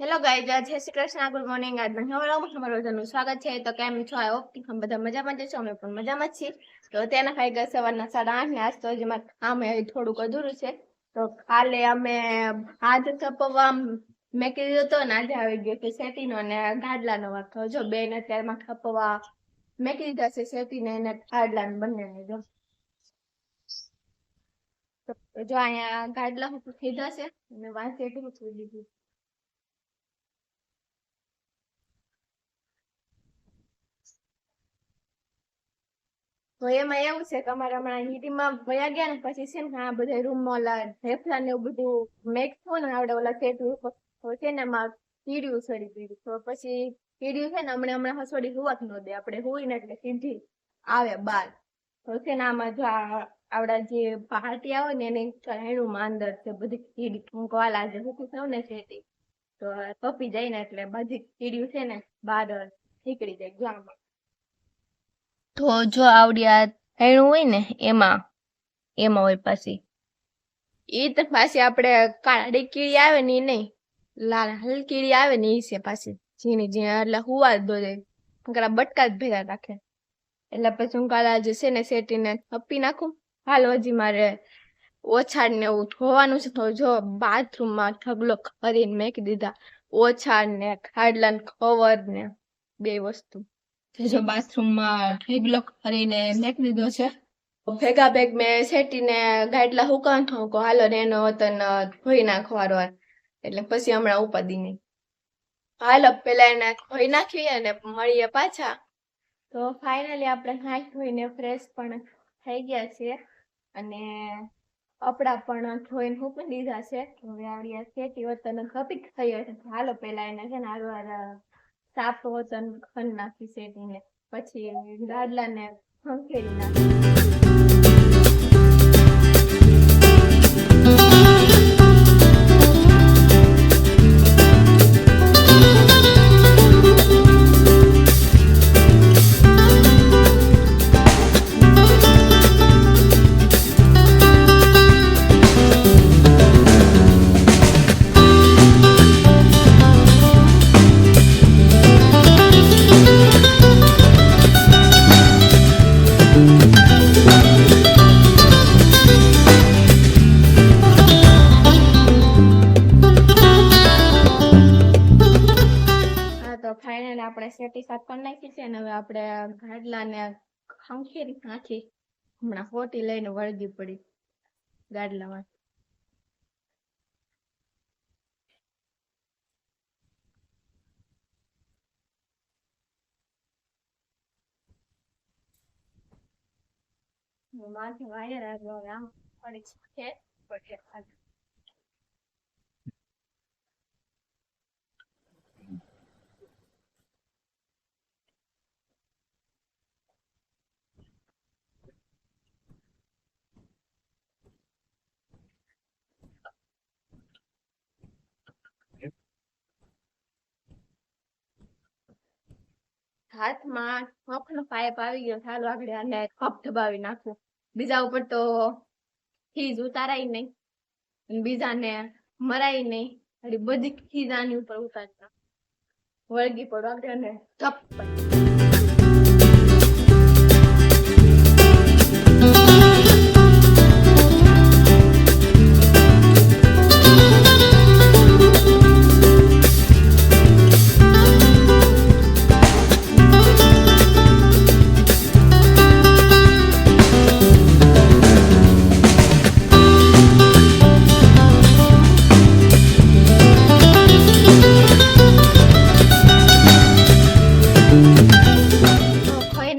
Hello guys જય Shri Krishna. Good morning આજ મને વ્લોગમાં તમારું બધાનું સ્વાગત છે. તો કેમ છો? આઈ હોપ તમે બધા મજામાં જ છો અમે પણ મજામાં છીએ. તો તેના ખાઈ ગયા સવારના સાડા આઠ ને આજ તો જેમાં એ થોડુંક અધૂરું છે. તો કાલે અમે હાથ કપવા મેં કીધું હતો ને આજે આવી ગયો કે શેતીનો અને ગાડલાનો વાંક જો બેન અત્યારમાં કપવા મેં કીધા છે શેતીને અને ગાડલા બંનેને જો. જો અહીંયા ગાડલા કીધા છે. અને વાંચે એટલું લીધું તો એમાં એવું છે કે અમારે હમણાં હીટીમાં વયા ગયા ને પછી છે ને આ બધા રૂમમાં ઓલા રેફલા ને એવું બધું મેક થયું ને આવડે ઓલા સેટ તો છે ને એમાં કીડ્યું સડી પીડ્યું તો પછી કીડ્યું છે ને હમણાં હમણાં હસોડી હોવા જ ન દે, આપણે હોય ને એટલે સીધી આવે બાર. તો છે ને આમાં જો આવડા જે પાર્ટી આવે ને એની એનું અંદર છે બધી કીડી ટૂંકવાલા જે હુકું થયું ને છે તો પપી જાય ને એટલે બધી કીડ્યું છે ને બહાર નીકળી જાય આમાં તો જો આવડી હૈણું હોય ને, એમાં એમાં હોય પાછી. એ તો પાછી આપણે કાળી કીડી આવે ને નહીં, લાલ હલ કીડી આવે ને એ છે પાછી, ઝીણી ઝીણી, એટલે હુવા જ દોરે. જાય બટકા જ ભેગા રાખે. એટલે પછી હું કાલા જે છે ને શેટીને હપી નાખું. હાલ હજી મારે ઓછાડ ને એવું ધોવાનું છે, તો જો બાથરૂમમાં ઢગલો કરીને મેકી દીધા. ઓછાડ ને ખાડલા ને કવર ને બે વસ્તુ. જો બાથરૂમમાં ઢગલો કરીને મેક દીધો છે. ભેગા ભેગ મેં શેટીને ગાડલા હુકાન થો કે હાલો ને એનો વતન ધોઈ નાખો હોય. એટલે પછી હમણાં ઉપાદી નહીં. હાલો પેલા એને ધોઈ નાખીએ અને મળીએ પાછા. તો ફાઇનલી આપણે નાહી ધોઈને ફ્રેશ પણ થઈ ગયા છીએ. અને કપડા પણ ધોઈને મૂકી દીધા છે. હવે આવડી શેટી વતન કપી થઈ હશે હાલો પેલા એને છે ને હારો સાફ વતન ખન નાખી શેટીને પછી ગાડલાને ખંખેરી નાખી. આપણે શેટી કરી નાખી છે અને હવે આપણે ગાડલાને ખંખેરી નાખી. હમણાં ફોટી લઈને વળગી પડી ગાડલામાં માથે વાયર આવ્યો આમ પડી છે. હાથમાં નખનો પાઇપ આવી ગયો ચાલો આગળ આને કપ દબાવી નાખું. બીજા ઉપર તો ખીજ ઉતારાય નહીં. અને બીજાને મરાય નહીં. એટલે બધી ખીજ આની ઉપર ઉતારતા. વળગી પડો આગળ અને ચપ્પલ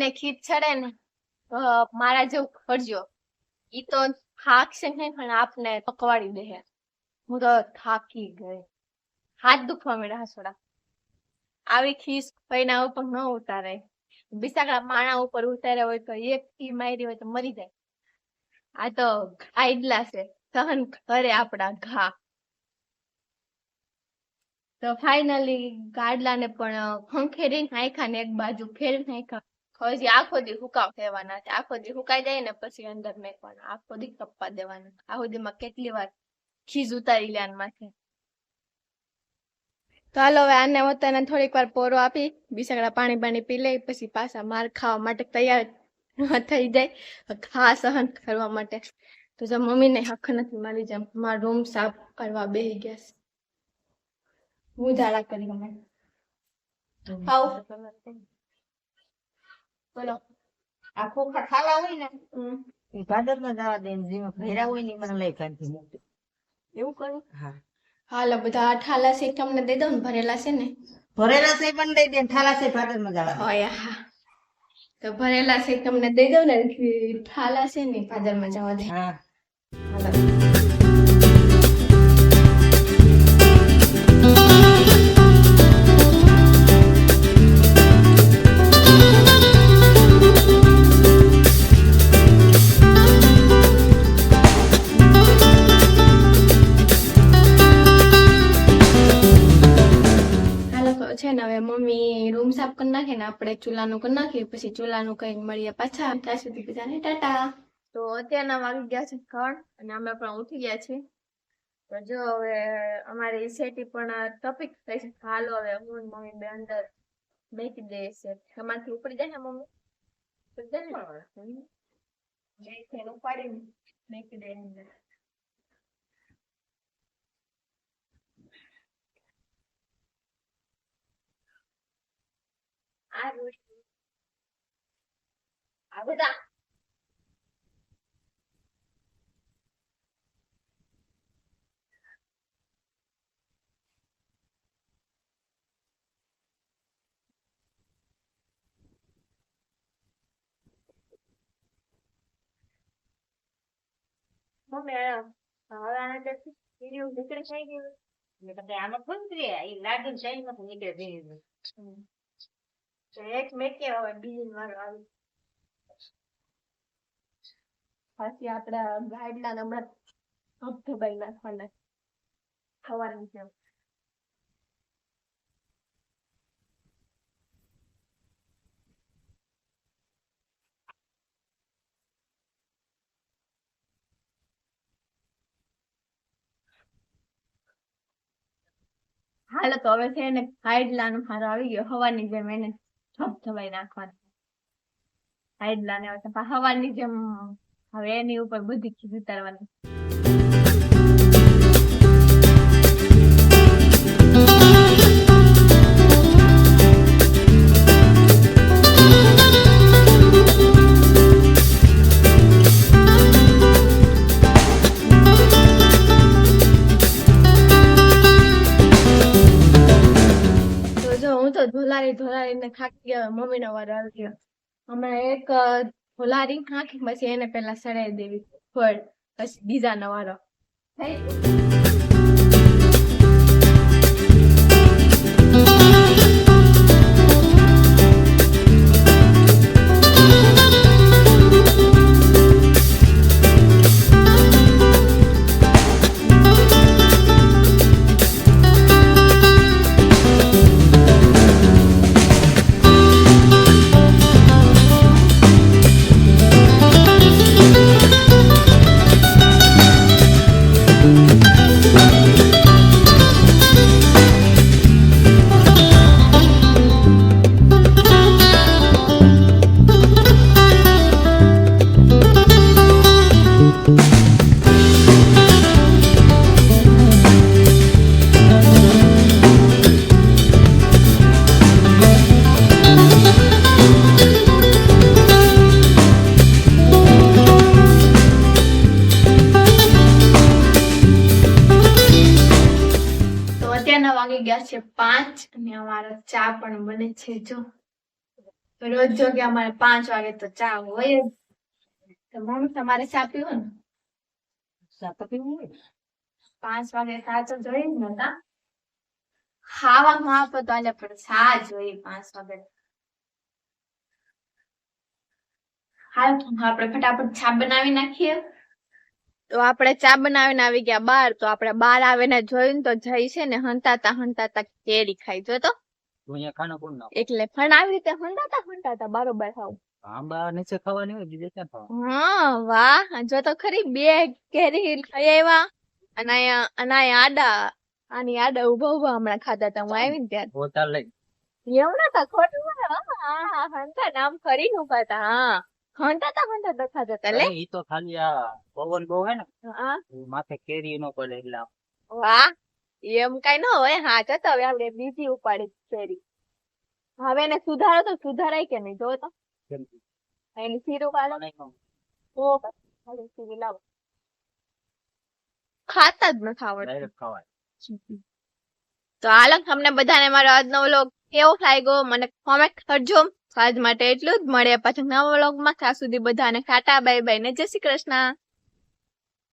કોઈને ખીચ ચડે ને મારા જેવું કરજો. ઈ તો થાકશે નહીં, પણ આપને પકવાડી દે હું. તો થાકી ગઈ. હાથ દુખવા મેળા હસોડા આવી ખીસ કોઈના ઉપર ન ઉતારે. બિસાકડા માણા ઉપર ઉતારે હોય તો એક થી મારી હોય તો મરી જાય. આ તો આઈડલા છે. સહન કરે આપણા ઘા. તો ફાઇનલી ગાડલાને પણ ખંખેરી નાખ્યા ને એક બાજુ ફેર નાખ્યા. હજી આખો દી હુકાવ દેવાના છે આખો દી હુકાઈ જાય ને પછી અંદર મેકવાના આખો દી કપ્પા દેવાના. આખો દીમાં કેટલી વાર ખીજ ઉતારી લે માથે તો હાલો હવે આને પોતાને થોડીક વાર પોરો આપી બિસાકડા પાણી પાણી પી લઈ પછી પાછા માર ખાવા માટે તૈયાર થઈ જાય ખા સહન કરવા માટે. તો જો મમ્મીને હક નથી મારી જેમ મારો રૂમ સાફ કરવા બેહી ગયા છે. હું ઝાડા કરી અમે આવ આ ખોખા ખાલા હોય ને? એ ભાદરમાં જવા દે જેમાં ભેરા હોય ને એમાં લઈ કાઢી એવું કરું? હા. હાલો બધા ઠાલા છે તમને દઈ દઉં ને? ભરેલા છે ને? ભરેલા છે પણ દઈ દે ઠાલા છે ભાદરમાં જવા દે. હોય હા. તો ભરેલા છે તમને દઈ દઉં ને? ઠાલા છે ને ભાદરમાં જવા દે. હા. હાલો. છે ને હવે મમ્મી રૂમ સાફ કરી નાખે ને આપણે ચૂલાનું કરી નાખીએ પછી ચૂલાનું કઈ મળીએ પાછા. ત્યાં સુધી બધાને ટાટા. તો અત્યારના વાગી ગયા છે ત્રણ અને અમે પણ ઉઠી ગયા છે તો જો હવે અમારી સેટી પણ ટોપિક થઈ છે હાલો હવે હું મમ્મી બે અંદર બેસી દે છે તમારથી ઉપડી જાય ને મમ્મી? ઉપડી જાય ને? ઉપાડીને બેસી દઈએ અંદર આ રોજ આ બધા મમ્મી હવે આના પછી વીડિયો નીકળે થઈ ગયું એટલે પછી આમાં એક મેકે હવે બીજી વાર આવી. પાછી આપડા ગાઈડલા હમણાં હપ્તે બાઈ નાખવાના ખવાની છે. હાલો, તો હવે છે ને હાઈડલાનો મારો આવી ગયો. હવાની જેમ એને ધબ ધબાઈ હાઈડલા ને હવે હવાની જેમ હવે એની ઉપર બધી ખીચ ઉતારવાની. તો ધોલારી ને થાકી ગયા. મમ્મી નો વાર આવ્યો હમણાં એક ધોલારી નાખી પછી એને પેલા સડાઈ દેવી. ફળ, પછી બીજા નો વારો થઈ? અમારો ચા પણ બને છે જો. તો રોજ જો કે અમારે પાંચ વાગે તો ચા હોય જ. તો મમ્મી તમારે ચા પીવો ને સાત પીવું હોય. પાંચ વાગે ચા તો જોઈએ જ નતા ખાવામાં આપો તો આલે પણ ચા જોઈએ પાંચ વાગે. હાલ આપણે ફટાફટ ચા બનાવી નાખીએ. તો આપણે ચા બનાવીને આવી ગયા બાર તો આપણે બાર આવીને જોયું ને તો જઈ છે ને હંતાતા હંતાતા કેરી ખાઈ. જો તો તો અહીંયા ખાના કોણ નાખો? એટલે પણ આવી રીતે હંડાતા હંડાતા બરોબર હાવ આંબા નીચે ખાવાની હોય બીજે ક્યાં ખાવા? હા વાહ જો તો ખરી બે કેરી ખાઈ આવ્યા. અને અહીંયા અને અહીંયા આડા આની આડે ઊભા ઊભા હમણાં ખાતા હતા હું આવી ને ત્યારે પોતા લઈ. એવું નતા ખોટું હા હા હંતા નામ ખરી નું ખાતા હા હંતા તા. હંતા તા ખાતા તા લે. ઈ તો ખાલી આ પવન બહુ હે ને. હા. એ માથે કેરી નો પડે એટલે વાહ એમ કઈ ન હોય. હા તો હવે આપણે બીજી ઉપાડી ફેરી. હવે એને સુધારો તો સુધારાય કે નહીં જો તો. એની સીરું કાઢો ઓ સીરી લાવો. ખાતા જ નથી આવડતું. તો હાલો તમને બધાને મારો આજનો વ્લોગ કેવો લાગ્યો? મને કોમેન્ટ કરજો. આજ માટે એટલું જ. મળે પાછું નવા વ્લોગમાં. ત્યાં સુધી બધાને ખાતા બાય બાય ને જય શ્રી કૃષ્ણ.